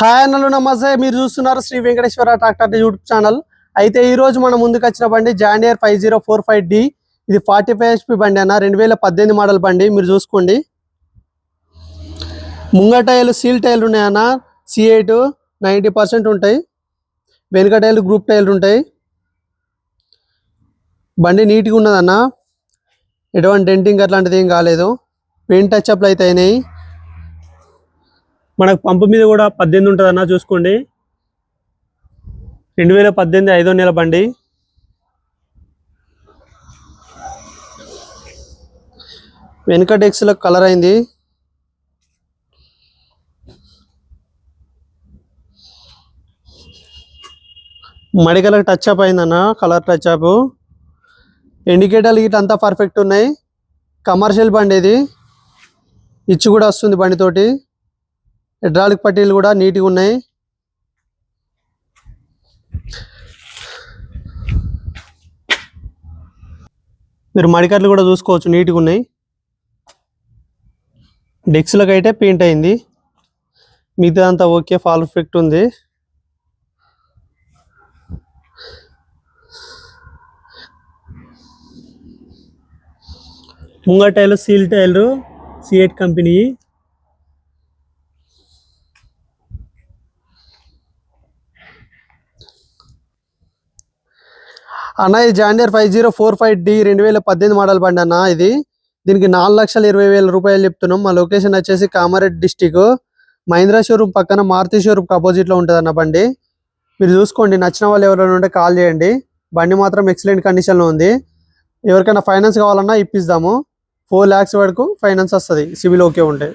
Hi అన్నలు నమస్తే. మీరు చూస్తున్నారు Shri Venkateshwara tractor YouTube channel. అయితే ఈ రోజు మనం ముందుకు వచ్చిన బండి John Deere five zero four five D. ఇది ఫార్టీ ఫైవ్ హెచ్పి బండి అన్న రెండు వేల పద్దెనిమిది మోడల్ బండి. మీరు చూసుకోండి. ముంగ టైర్లు సీల్ టైర్లు ఉన్నాయన్న సి ఎయిట్ నైంటీ పర్సెంట్ ఉంటాయి. వెనుక టైర్లు గ్రూప్ టైర్లు ఉంటాయి. బండి నీట్గా ఉన్నదన్న. ఎటువంటి డెంటింగ్ అట్లాంటిది ఏం కాలేదు. పెయింట్ టచ్అప్లు అయితే అయినాయి. మనకు పంపు మీద కూడా పద్దెనిమిది ఉంటుంది అన్న చూసుకోండి. రెండు వేల పద్దెనిమిది ఐదో నెల బండి. వెనుక డెక్స్లో కలర్ అయింది. మడికలకు టచ్ అప్ అయిందన్న కలర్ టచ్ అప్ ఇండికేటర్లు గిట్ల అంతా పర్ఫెక్ట్ ఉన్నాయి. కమర్షియల్ బండి ఇది. ఇచ్చి కూడా వస్తుంది బండితోటి హైడ్రాలిక్ పట్టీలు కూడా నీట్గా ఉన్నాయి. మీరు మడికట్లు కూడా చూసుకోవచ్చు నీట్గా ఉన్నాయి. డెక్స్లకు అయితే పెయింట్ అయింది. మిగతా అంతా ఓకే ఫాల్ ఎఫెక్ట్ ఉంది. ముంగ టైలు సీల్ టైలు సిఎట్ కంపెనీ. అన్న ఇది John Deere five zero four five D రెండు వేల పద్దెనిమిది మోడల్ బండి అన్న ఇది. దీనికి నాలుగు లక్షల ఇరవై వేల రూపాయలు చెప్తున్నాం. మా లొకేషన్ వచ్చేసి కామారెడ్డి డిస్టిక్. మహీంద్రా షోరూమ్ పక్కన మారుతి షోరూమ్ అపోజిట్లో ఉంటుంది అన్న బండి. మీరు చూసుకోండి నచ్చిన వాళ్ళు ఎవరైనా ఉంటే కాల్ చేయండి. బండి మాత్రం ఎక్సలెంట్ కండిషన్లో ఉంది. ఎవరికైనా ఫైనాన్స్ కావాలన్నా ఇప్పిస్తాము. ఫోర్ ల్యాక్స్ వరకు ఫైనాన్స్ వస్తుంది. సివిల్ ఓకే ఉంటే.